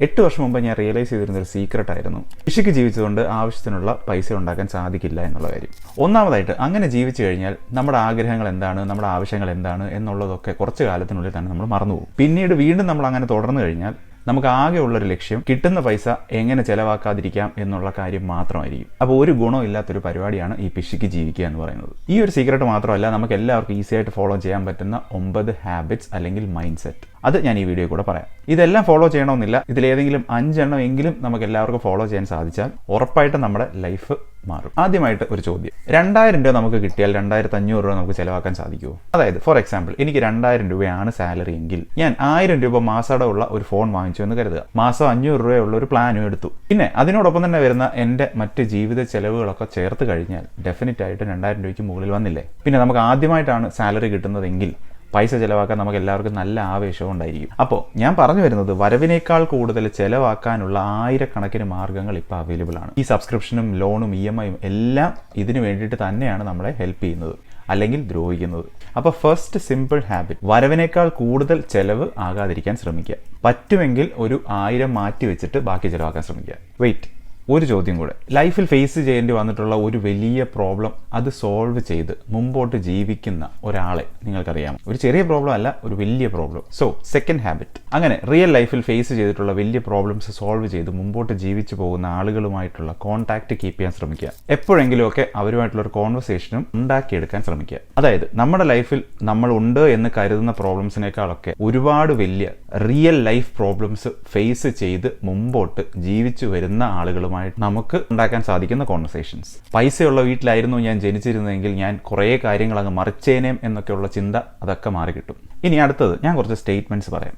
എട്ട് വർഷം മുമ്പ് ഞാൻ റിയലൈസ് ചെയ്തിരുന്ന ഒരു സീക്രട്ട് ആയിരുന്നു. കൃഷിക്ക് ജീവിച്ചതുകൊണ്ട് ആവശ്യത്തിനുള്ള പൈസ ഉണ്ടാക്കാൻ സാധിക്കില്ല എന്നുള്ള കാര്യം. ഒന്നാമതായിട്ട് അങ്ങനെ ജീവിച്ചു കഴിഞ്ഞാൽ നമ്മുടെ ആഗ്രഹങ്ങൾ എന്താണ് നമ്മുടെ ആവശ്യങ്ങൾ എന്താണ് എന്നുള്ളതൊക്കെ കുറച്ച് കാലത്തിനുള്ളിൽ തന്നെ നമ്മൾ മറന്നുപോകും പിന്നീട് വീണ്ടും നമ്മൾ അങ്ങനെ തുടർന്നു കഴിഞ്ഞാൽ നമുക്ക് ആകെ ഉള്ളൊരു ലക്ഷ്യം കിട്ടുന്ന പൈസ എങ്ങനെ ചെലവാക്കാതിരിക്കാം എന്നുള്ള കാര്യം മാത്രമായിരിക്കും. അപ്പോൾ ഒരു ഗുണം ഇല്ലാത്തൊരു പരിപാടിയാണ് ഈ പിശിക്ക് ജീവിക്കുക എന്ന് പറയുന്നത്. ഈ ഒരു സീക്രട്ട് മാത്രമല്ല നമുക്ക് എല്ലാവർക്കും ഈസി ആയിട്ട് ഫോളോ ചെയ്യാൻ പറ്റുന്ന ഒമ്പത് ഹാബിറ്റ്സ് അല്ലെങ്കിൽ മൈൻഡ് സെറ്റ് അത് ഞാൻ ഈ വീഡിയോ കൂടെ പറയാം. ഇതെല്ലാം ഫോളോ ചെയ്യണമെന്നില്ല. ഇതിലേതെങ്കിലും അഞ്ചെണ്ണം എങ്കിലും നമുക്ക് എല്ലാവർക്കും ഫോളോ ചെയ്യാൻ സാധിച്ചാൽ ഉറപ്പായിട്ടും നമ്മുടെ ലൈഫ് മാറും. ആദ്യമായിട്ട് ഒരു ചോദ്യം. രണ്ടായിരം രൂപ നമുക്ക് കിട്ടിയാൽ രണ്ടായിരത്തി അഞ്ഞൂറ് രൂപ നമുക്ക് ചിലവാക്കാൻ സാധിക്കുമോ അതായത് ഫോർ എക്സാമ്പിൾ എനിക്ക് രണ്ടായിരം രൂപയാണ് സാലറി എങ്കിൽ ഞാൻ ആയിരം രൂപ മാസടമുള്ള ഒരു ഫോൺ വാങ്ങിച്ചു എന്ന് കരുതുക. മാസം അഞ്ഞൂറ് രൂപയുള്ള ഒരു പ്ലാനും എടുത്തു. പിന്നെ അതിനോടൊപ്പം തന്നെ വരുന്ന എന്റെ മറ്റ് ജീവിത ചെലവുകളൊക്കെ ചേർത്ത് കഴിഞ്ഞാൽ ഡെഫിനറ്റ് ആയിട്ട് രണ്ടായിരം രൂപയ്ക്ക് മുകളിൽ വന്നില്ലേ? പിന്നെ നമുക്ക് ആദ്യമായിട്ടാണ് സാലറി കിട്ടുന്നതെങ്കിൽ പൈസ ചിലവാക്കാൻ നമുക്ക് എല്ലാവർക്കും നല്ല ആവേശവും ഉണ്ടായിരിക്കും. അപ്പോൾ ഞാൻ പറഞ്ഞു വരുന്നത് വരവിനേക്കാൾ കൂടുതൽ ചിലവാക്കാനുള്ള ആയിരക്കണക്കിന് മാർഗങ്ങൾ ഇപ്പോൾ അവൈലബിൾ ആണ്. ഈ സബ്സ്ക്രിപ്ഷനും ലോണും ഇ എം ഐയും എല്ലാം ഇതിനു വേണ്ടിയിട്ട് തന്നെയാണ് നമ്മളെ ഹെൽപ്പ് ചെയ്യുന്നത് അല്ലെങ്കിൽ ദ്രോഹിക്കുന്നത്. അപ്പോൾ ഫസ്റ്റ് സിമ്പിൾ ഹാബിറ്റ് വരവിനേക്കാൾ കൂടുതൽ ചെലവ് ആകാതിരിക്കാൻ ശ്രമിക്കുക. പറ്റുമെങ്കിൽ ഒരു ആയിരം മാറ്റി വെച്ചിട്ട് ബാക്കി ചിലവാക്കാൻ ശ്രമിക്കുക. വെയിറ്റ് ഒരു ചോദ്യം കൂടെ. ലൈഫിൽ ഫേസ് ചെയ്യേണ്ടി വന്നിട്ടുള്ള ഒരു വലിയ പ്രോബ്ലം അത് സോൾവ് ചെയ്ത് മുമ്പോട്ട് ജീവിക്കുന്ന ഒരാളെ നിങ്ങൾക്കറിയാം. ഒരു ചെറിയ പ്രോബ്ലം അല്ല ഒരു വലിയ പ്രോബ്ലം സോ സെക്കൻഡ് ഹാബിറ്റ് അങ്ങനെ റിയൽ ലൈഫിൽ ഫേസ് ചെയ്തിട്ടുള്ള വലിയ പ്രോബ്ലംസ് സോൾവ് ചെയ്ത് മുമ്പോട്ട് ജീവിച്ചു പോകുന്ന ആളുകളുമായിട്ടുള്ള കോൺടാക്ട് കീപ്പ് ചെയ്യാൻ ശ്രമിക്കുക. എപ്പോഴെങ്കിലുമൊക്കെ അവരുമായിട്ടുള്ള ഒരു കോൺവെർസേഷനും ഉണ്ടാക്കിയെടുക്കാൻ ശ്രമിക്കുക. അതായത് നമ്മുടെ ലൈഫിൽ നമ്മൾ ഉണ്ട് എന്ന് കരുതുന്ന പ്രോബ്ലംസിനേക്കാളൊക്കെ ഒരുപാട് വലിയ റിയൽ ലൈഫ് പ്രോബ്ലംസ് ഫേസ് ചെയ്ത് മുമ്പോട്ട് ജീവിച്ചു വരുന്ന ആളുകളുമായി നമുക്ക് ഉണ്ടാക്കാൻ സാധിക്കുന്ന കോൺവെർസേഷൻസ് പൈസയുള്ള വീട്ടിലായിരുന്നു ഞാൻ ജനിച്ചിരുന്നതെങ്കിൽ ഞാൻ കുറേ കാര്യങ്ങൾ അങ്ങ് മറിച്ചേനേം എന്നൊക്കെയുള്ള ചിന്ത അതൊക്കെ മാറി മാറിക്കിട്ടും ഇനി അടുത്തത് ഞാൻ കുറച്ച് സ്റ്റേറ്റ്മെന്റ്സ് പറയാം.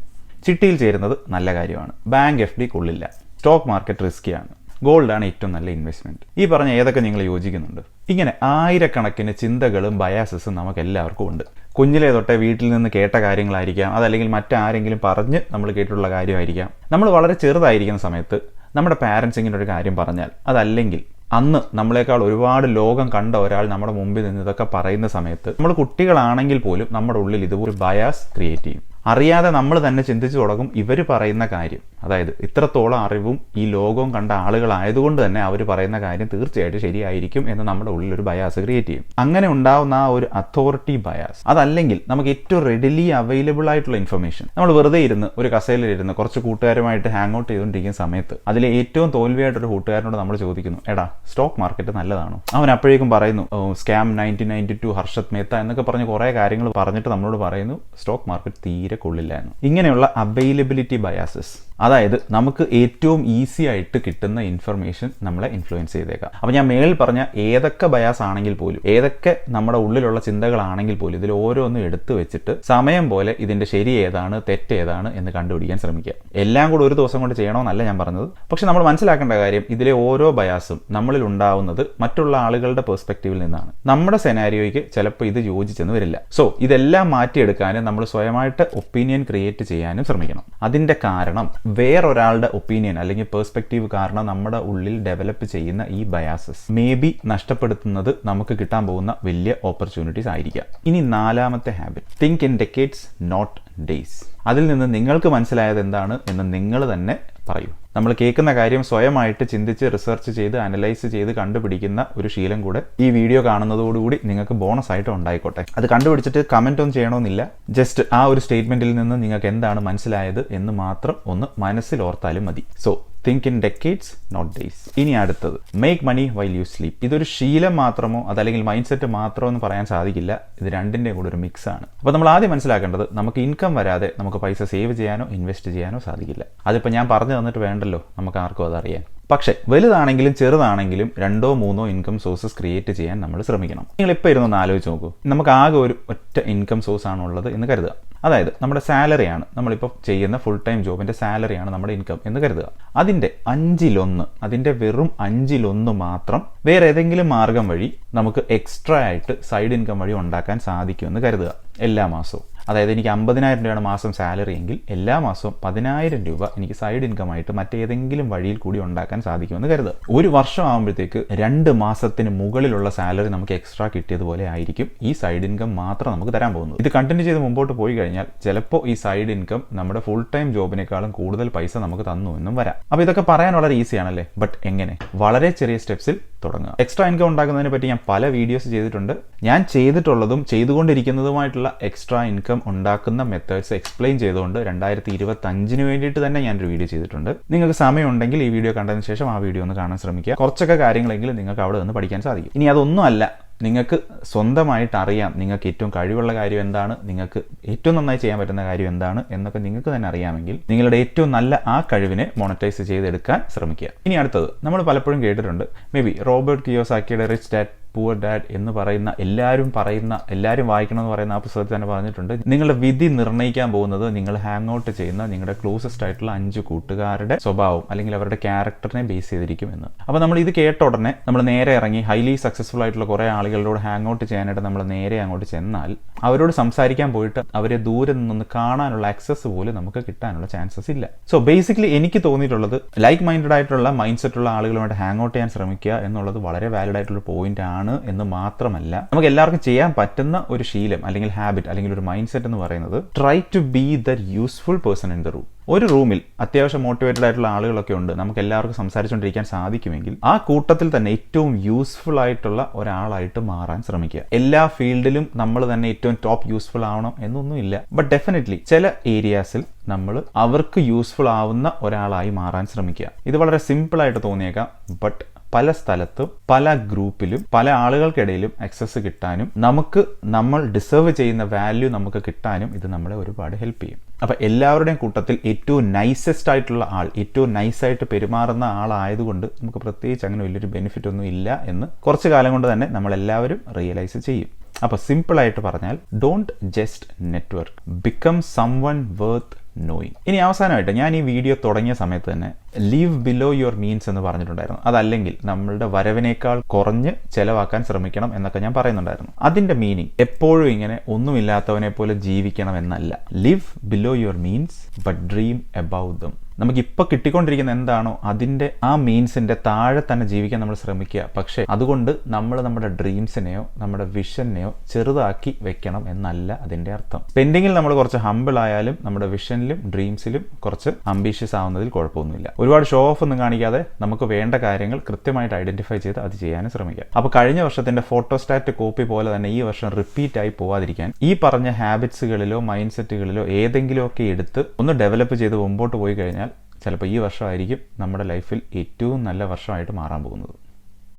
ചിട്ടിയിൽ ചേരുന്നത് നല്ല കാര്യമാണ്. ബാങ്ക് എഫ് ഡി കൊള്ളില്ല സ്റ്റോക്ക് മാർക്കറ്റ് റിസ്ക്കിയാണ് ഗോൾഡാണ് ഏറ്റവും നല്ല ഇൻവെസ്റ്റ്മെന്റ് ഈ പറഞ്ഞ ഏതൊക്കെ നിങ്ങൾ യോജിക്കുന്നുണ്ട്? ഇങ്ങനെ ആയിരക്കണക്കിന് ചിന്തകളും ബയാസസും നമുക്ക് എല്ലാവർക്കും ഉണ്ട്. കുഞ്ഞിലെ തൊട്ടേ വീട്ടിൽ നിന്ന് കേട്ട കാര്യങ്ങളായിരിക്കാം. അതല്ലെങ്കിൽ മറ്റാരെങ്കിലും പറഞ്ഞ് നമ്മൾ കേട്ടിട്ടുള്ള കാര്യമായിരിക്കാം. നമ്മൾ വളരെ ചെറുതായിരിക്കുന്ന സമയത്ത് നമ്മുടെ പാരൻസ് ഇങ്ങനെ ഒരു കാര്യം പറഞ്ഞാൽ അതല്ലെങ്കിൽ അന്ന് നമ്മളെക്കാൾ ഒരുപാട് ലോകം കണ്ട ഒരാൾ നമ്മുടെ മുമ്പിൽ നിന്ന് ഇതൊക്കെ പറയുന്ന സമയത്ത് നമ്മൾ കുട്ടികളാണെങ്കിൽ പോലും നമ്മുടെ ഉള്ളിൽ ഇതുപോലെ ബയാസ് ക്രിയേറ്റ് ചെയ്യും. അറിയാതെ നമ്മൾ തന്നെ ചിന്തിച്ചു തുടങ്ങും ഇവർ പറയുന്ന കാര്യം. അതായത് ഇത്രത്തോളം അറിവും ഈ ലോകവും കണ്ട ആളുകളായതുകൊണ്ട് തന്നെ അവർ പറയുന്ന കാര്യം തീർച്ചയായിട്ടും ശരിയായിരിക്കും എന്ന് നമ്മുടെ ഉള്ളിൽ ഒരു ബയാസ് ക്രിയേറ്റ് ചെയ്യും. അങ്ങനെ ഉണ്ടാവുന്ന ആ ഒരു അതോറിറ്റി ബയാസ് അതല്ലെങ്കിൽ നമുക്ക് ഏറ്റവും റെഡിലി അവൈലബിൾ ആയിട്ടുള്ള ഇൻഫർമേഷൻ നമ്മൾ വെറുതെ ഇരുന്ന് ഒരു കസേലിരുന്ന് കുറച്ച് കൂട്ടുകാരുമായിട്ട് ഹാങ് ഔട്ട് ചെയ്തുകൊണ്ടിരിക്കുന്ന സമയത്ത് അതിലെ ഏറ്റവും തോൽവിയായിട്ടൊരു കൂട്ടുകാരനോട് നമ്മൾ ചോദിക്കുന്നു എടാ സ്റ്റോക്ക് മാർക്കറ്റ് നല്ലതാണോ? അവൻ അപ്പോഴേക്കും പറയുന്നു scam nineteen ninety two Harshad Mehta എന്നൊക്കെ പറഞ്ഞ് കുറേ കാര്യങ്ങൾ പറഞ്ഞിട്ട് നമ്മളോട് പറയുന്നു സ്റ്റോക്ക് മാർക്കറ്റ് തീരെ കൊള്ളില്ല കൊള്ളില്ലായിരുന്നു ഇങ്ങനെയുള്ള അവൈലബിലിറ്റി ബയാസസ് അതായത് നമുക്ക് ഏറ്റവും ഈസി ആയിട്ട് കിട്ടുന്ന ഇൻഫർമേഷൻ നമ്മളെ ഇൻഫ്ലുവൻസ് ചെയ്തേക്കാം. അപ്പോൾ ഞാൻ മേളിൽ പറഞ്ഞ ഏതൊക്കെ ബയാസ് ആണെങ്കിൽ പോലും ഏതൊക്കെ നമ്മുടെ ഉള്ളിലുള്ള ചിന്തകളാണെങ്കിൽ പോലും ഇതിൽ ഓരോന്നും എടുത്തു വെച്ചിട്ട് സമയം പോലെ ഇതിന്റെ ശരി ഏതാണ് തെറ്റ് ഏതാണ് എന്ന് കണ്ടുപിടിക്കാൻ ശ്രമിക്കുക. എല്ലാം കൂടെ ഒരു ദിവസം കൊണ്ട് ചെയ്യണമെന്നല്ല ഞാൻ പറഞ്ഞത്. പക്ഷെ നമ്മൾ മനസ്സിലാക്കേണ്ട കാര്യം ഇതിലെ ഓരോ ബയാസും നമ്മളിൽ ഉണ്ടാവുന്നത് മറ്റുള്ള ആളുകളുടെ പെർസ്പെക്റ്റീവിൽ നിന്നാണ്. നമ്മുടെ സെനാരിയോയ്ക്ക് ചിലപ്പോൾ ഇത് യോജിച്ചെന്ന് വരില്ല. സോ ഇതെല്ലാം മാറ്റിയെടുക്കാൻ നമ്മൾ സ്വയമായിട്ട് ഒപ്പീനിയൻ ക്രിയേറ്റ് ചെയ്യാനും ശ്രമിക്കണം. അതിന്റെ കാരണം വേറൊരാളുടെ ഒപ്പീനിയൻ അല്ലെങ്കിൽ പേഴ്സ്പെക്റ്റീവ് കാരണം നമ്മുടെ ഉള്ളിൽ ഡെവലപ്പ് ചെയ്യുന്ന ഈ ബയാസസ്. മേ ബി നഷ്ടപ്പെടുത്തുന്നത് നമുക്ക് കിട്ടാൻ പോകുന്ന വലിയ ഓപ്പർച്യൂണിറ്റീസ് ആയിരിക്കാം. ഇനി നാലാമത്തെ habit. Think in decades not days അതിൽ നിന്ന് നിങ്ങൾക്ക് മനസ്സിലായത് എന്താണ് എന്ന് നിങ്ങൾ തന്നെ പറയൂ. നമ്മൾ കേൾക്കുന്ന കാര്യം സ്വയമായിട്ട് ചിന്തിച്ച് റിസർച്ച് ചെയ്ത് അനലൈസ് ചെയ്ത് കണ്ടുപിടിക്കുന്ന ഒരു ശീലം കൂടെ ഈ വീഡിയോ കാണുന്നതോടുകൂടി നിങ്ങൾക്ക് ബോണസ് ആയിട്ട് ഉണ്ടായിക്കോട്ടെ. അത് കണ്ടുപിടിച്ചിട്ട് കമന്റ് ഒന്നും ചെയ്യണമെന്നില്ല ജസ്റ്റ് ആ ഒരു സ്റ്റേറ്റ്മെന്റിൽ നിന്ന് നിങ്ങൾക്ക് എന്താണ് മനസ്സിലായത് എന്ന് മാത്രം ഒന്ന് മനസ്സിൽ ഓർത്താലും മതി. So think in decades not days ഇനി അടുത്തത്. Make money while you sleep ഇതൊരു ശീലം മാത്രമോ അതല്ലെങ്കിൽ മൈൻഡ് സെറ്റ് മാത്രമോ എന്ന് പറയാൻ സാധിക്കില്ല. ഇത് രണ്ടിന്റെയും കൂടെ ഒരു മിക്സ് ആണ്. അപ്പോൾ നമ്മൾ ആദ്യം മനസ്സിലാക്കേണ്ടത് നമുക്ക് ഇൻകം വരാതെ നമുക്ക് പൈസ സേവ് ചെയ്യാനോ ഇൻവെസ്റ്റ് ചെയ്യാനോ സാധിക്കില്ല. അതിപ്പോൾ ഞാൻ പറഞ്ഞു തന്നിട്ട് വേണ്ടല്ലോ നമുക്ക് ആർക്കും അതറിയാൻ പക്ഷേ വലുതാണെങ്കിലും ചെറുതാണെങ്കിലും രണ്ടോ മൂന്നോ ഇൻകം സോഴ്സസ് ക്രിയേറ്റ് ചെയ്യാൻ നമ്മൾ ശ്രമിക്കണം. നിങ്ങൾ ഇപ്പോൾ ഇരുന്നൊന്ന് ആലോചിച്ച് നോക്കൂ. നമുക്ക് ആകെ ഒരു ഒറ്റ ഇൻകം സോഴ്സ് ആണുള്ളത് എന്ന് കരുതുക. അതായത് നമ്മുടെ സാലറിയാണ് നമ്മളിപ്പോൾ ചെയ്യുന്ന ഫുൾ ടൈം ജോബിന്റെ സാലറിയാണ് നമ്മുടെ ഇൻകം എന്ന് കരുതുക. അതിന്റെ അഞ്ചിലൊന്ന് അതിന്റെ വെറും അഞ്ചിലൊന്ന് മാത്രം വേറെ ഏതെങ്കിലും മാർഗം വഴി നമുക്ക് എക്സ്ട്രാ ആയിട്ട് സൈഡ് ഇൻകം വഴി ഉണ്ടാക്കാൻ സാധിക്കുമെന്ന് കരുതുക. എല്ലാ മാസവും. അതായത് എനിക്ക് അമ്പതിനായിരം രൂപയാണ് മാസം സാലറി എങ്കിൽ എല്ലാ മാസവും പതിനായിരം രൂപ എനിക്ക് സൈഡ് ഇൻകം ആയിട്ട് മറ്റേതെങ്കിലും വഴിയിൽ കൂടി ഉണ്ടാക്കാൻ സാധിക്കുമെന്ന് കരുതുക. ഒരു വർഷം ആകുമ്പോഴത്തേക്ക് രണ്ട് മാസത്തിന് മുകളിലുള്ള സാലറി നമുക്ക് എക്സ്ട്രാ കിട്ടിയതുപോലെ ആയിരിക്കും ഈ സൈഡ് ഇൻകം മാത്രം നമുക്ക് തരാൻ പോകുന്നത്. ഇത് കണ്ടിന്യൂ ചെയ്ത് മുമ്പോട്ട് പോയി കഴിഞ്ഞാൽ ചിലപ്പോൾ ഈ സൈഡ് ഇൻകം നമ്മുടെ ഫുൾ ടൈം ജോബിനേക്കാളും കൂടുതൽ പൈസ നമുക്ക് തന്നു എന്നും വരാം. അപ്പോൾ ഇതൊക്കെ പറയാൻ വളരെ ഈസിയാണല്ലേ ബട്ട് എങ്ങനെ? വളരെ ചെറിയ സ്റ്റെപ്സിൽ തുടങ്ങുക. എക്സ്ട്രാ ഇൻകം ഉണ്ടാക്കുന്നതിനെ പറ്റി ഞാൻ പല വീഡിയോസ് ചെയ്തിട്ടുണ്ട്. ഞാൻ ചെയ്തിട്ടുള്ളതും ചെയ്തുകൊണ്ടിരിക്കുന്നതുമായിട്ടുള്ള എക്സ്ട്രാ ഇൻകം ഉണ്ടാക്കുന്ന മെത്തേഡ്സ് എക്സ്പ്ലെയിൻ ചെയ്തുകൊണ്ട് രണ്ടായിരത്തി ഇരുപത്തി അഞ്ചിന് വേണ്ടിയിട്ട് തന്നെ ഞാനൊരു വീഡിയോ ചെയ്തിട്ടുണ്ട്. നിങ്ങൾക്ക് സമയമുണ്ടെങ്കിൽ ഈ വീഡിയോ കണ്ടതിന് ശേഷം ആ വീഡിയോ ഒന്ന് കാണാൻ ശ്രമിക്കുക. കുറച്ചൊക്കെ കാര്യങ്ങളെങ്കിലും നിങ്ങൾക്ക് അവിടെ നിന്ന് പഠിക്കാൻ സാധിക്കും. ഇനി അതൊന്നുമല്ല. നിങ്ങൾക്ക് സ്വന്തമായിട്ട് അറിയാം നിങ്ങൾക്ക് ഏറ്റവും കഴിവുള്ള കാര്യം എന്താണ് നിങ്ങൾക്ക് ഏറ്റവും നന്നായി ചെയ്യാൻ പറ്റുന്ന കാര്യം എന്താണ് എന്നൊക്കെ നിങ്ങൾക്ക് തന്നെ അറിയാമെങ്കിൽ നിങ്ങളുടെ ഏറ്റവും നല്ല ആ കഴിവിനെ മോണറ്റൈസ് ചെയ്തെടുക്കാൻ ശ്രമിക്കുക. ഇനി അടുത്തത് നമ്മൾ പലപ്പോഴും കേട്ടിട്ടുണ്ട് മേ ബി റോബർട്ട് കിയോസാക്കിയുടെ റിച്ച് ഡാറ്റ് പൂവർ ഡാഡ് എന്ന് പറയുന്ന എല്ലാവരും പറയുന്ന എല്ലാവരും വായിക്കണം എന്ന് പറയുന്ന ആ പുസ്തകത്തിൽ തന്നെ പറഞ്ഞിട്ടുണ്ട്. നിങ്ങളുടെ വിധി നിർണയിക്കാൻ പോകുന്നത് നിങ്ങൾ ഹാങ് ഔട്ട് ചെയ്യുന്ന നിങ്ങളുടെ ക്ലോസസ്റ്റ് ആയിട്ടുള്ള അഞ്ച് കൂട്ടുകാരുടെ സ്വഭാവം അല്ലെങ്കിൽ അവരുടെ ക്യാരക്ടറിനെ ബേസ് ചെയ്തിരിക്കും എന്ന്. അപ്പോൾ നമ്മൾ ഇത് കേട്ട ഉടനെ നമ്മൾ നേരെ ഇറങ്ങി ഹൈലി സക്സസ്ഫുൾ ആയിട്ടുള്ള കുറേ ആളുകളോട് ഹാങ് ഔട്ട് ചെയ്യാനായിട്ട് നമ്മൾ നേരെ അങ്ങോട്ട് ചെന്നാൽ അവരോട് സംസാരിക്കാൻ പോയിട്ട് അവരെ ദൂരെ നിന്നൊന്ന് കാണാനുള്ള ആക്സസ് പോലും നമുക്ക് കിട്ടാനുള്ള ചാൻസസ് ഇല്ല. സോ ബേസിക്കലി എനിക്ക് തോന്നിയിട്ടുള്ളത് ലൈക്ക് മൈൻഡഡ് ആയിട്ടുള്ള മൈൻഡ് സെറ്റുള്ള ആളുകളുമായിട്ട് ഹാങ് ഔട്ട് ചെയ്യാൻ ശ്രമിക്കുക എന്നുള്ളത് വളരെ വാലിഡ് ആയിട്ടുള്ള പോയിന്റ് ആണ്. എന്ന് മാത്രമല്ല നമുക്ക് എല്ലാവർക്കും ചെയ്യാൻ പറ്റുന്ന ഒരു ശീലം അല്ലെങ്കിൽ ഹാബിറ്റ് അല്ലെങ്കിൽ ഒരു മൈൻഡ് സെറ്റ് എന്ന് പറയുന്നത് try to be the useful person in the room ഒരു റൂമിൽ അത്യാവശ്യം മോട്ടിവേറ്റഡ് ആയിട്ടുള്ള ആളുകളൊക്കെ ഉണ്ട് നമുക്ക് എല്ലാവർക്കും സംസാരിച്ചുകൊണ്ടിരിക്കാൻ സാധിക്കുമെങ്കിൽ ആ കൂട്ടത്തിൽ തന്നെ ഏറ്റവും യൂസ്ഫുൾ ആയിട്ടുള്ള ഒരാളായിട്ട് മാറാൻ ശ്രമിക്കുക. എല്ലാ ഫീൽഡിലും നമ്മൾ തന്നെ ഏറ്റവും ടോപ്പ് യൂസ്ഫുൾ ആവണം എന്നൊന്നുമില്ല. ബട്ട് ഡെഫിനറ്റ്ലി ചില ഏരിയാസിൽ നമ്മൾ അവർക്ക് യൂസ്ഫുൾ ആവുന്ന ഒരാളായി മാറാൻ ശ്രമിക്കുക. ഇത് വളരെ സിമ്പിൾ ആയിട്ട് തോന്നിയേക്കാം ബട്ട് പല സ്ഥലത്തും പല ഗ്രൂപ്പിലും പല ആളുകൾക്കിടയിലും ആക്സസ് കിട്ടാനും നമുക്ക് നമ്മൾ ഡിസേർവ് ചെയ്യുന്ന വാല്യൂ നമുക്ക് കിട്ടാനും ഇത് നമ്മളെ ഒരുപാട് ഹെൽപ്പ് ചെയ്യും. അപ്പോൾ എല്ലാവരുടെയും കൂട്ടത്തിൽ ഏറ്റവും നൈസസ്റ്റ് ആയിട്ടുള്ള ആൾ ഏറ്റവും നൈസായിട്ട് പെരുമാറുന്ന ആളായതുകൊണ്ട് നമുക്ക് പ്രത്യേകിച്ച് അങ്ങനെ വലിയൊരു ബെനിഫിറ്റ് ഒന്നും ഇല്ല എന്ന് കുറച്ച് കാലം കൊണ്ട് തന്നെ നമ്മളെല്ലാവരും റിയലൈസ് ചെയ്യും. അപ്പോൾ സിമ്പിളായിട്ട് പറഞ്ഞാൽ don't just network become someone worth knowing ഇനി അവസാനമായിട്ട് ഞാൻ ഈ വീഡിയോ തുടങ്ങിയ സമയത്ത് തന്നെ ലീവ് ബിലോ യുവർ മീൻസ് എന്ന് പറഞ്ഞിട്ടുണ്ടായിരുന്നു. അതല്ലെങ്കിൽ നമ്മളുടെ വരവിനേക്കാൾ കുറഞ്ഞ് ചെലവാക്കാൻ ശ്രമിക്കണം എന്നൊക്കെ ഞാൻ പറയുന്നുണ്ടായിരുന്നു. അതിന്റെ മീനിങ് എപ്പോഴും ഇങ്ങനെ ഒന്നുമില്ലാത്തവനെ പോലെ ജീവിക്കണം എന്നല്ല. Live below your means but dream about them നമുക്ക് ഇപ്പോൾ കിട്ടിക്കൊണ്ടിരിക്കുന്ന എന്താണോ അതിന്റെ ആ മീൻസിന്റെ താഴെ തന്നെ ജീവിക്കാൻ നമ്മൾ ശ്രമിക്കുക. പക്ഷേ അതുകൊണ്ട് നമ്മൾ നമ്മുടെ ഡ്രീംസിനെയോ നമ്മുടെ വിഷനെയോ ചെറുതാക്കി വെക്കണം എന്നല്ല അതിന്റെ അർത്ഥം. സ്പെൻഡിങ്ങിൽ നമ്മൾ കുറച്ച് ഹമ്പിൾ ആയാലും നമ്മുടെ വിഷനിലും ഡ്രീംസിലും കുറച്ച് അംബീഷ്യസ് ആവുന്നതിൽ കുഴപ്പമൊന്നുമില്ല. ഒരുപാട് ഷോ ഓഫ് ഒന്നും കാണിക്കാതെ നമുക്ക് വേണ്ട കാര്യങ്ങൾ കൃത്യമായിട്ട് ഐഡന്റിഫൈ ചെയ്ത് അത് ചെയ്യാനും ശ്രമിക്കാം. അപ്പോൾ കഴിഞ്ഞ വർഷത്തിന്റെ ഫോട്ടോസ്റ്റാറ്റ് കോപ്പി പോലെ തന്നെ ഈ വർഷം റിപ്പീറ്റ് ആയി പോവാതിരിക്കാൻ ഈ പറഞ്ഞ ഹാബിറ്റ്സുകളിലോ മൈൻഡ് സെറ്റുകളിലോ ഏതെങ്കിലുമൊക്കെ എടുത്ത് ഒന്ന് ഡെവലപ്പ് ചെയ്ത് മുമ്പോട്ട് പോയി കഴിഞ്ഞാൽ ചിലപ്പോൾ ഈ വർഷമായിരിക്കും നമ്മുടെ ലൈഫിൽ ഏറ്റവും നല്ല വർഷമായിട്ട് മാറാൻ പോകുന്നത്.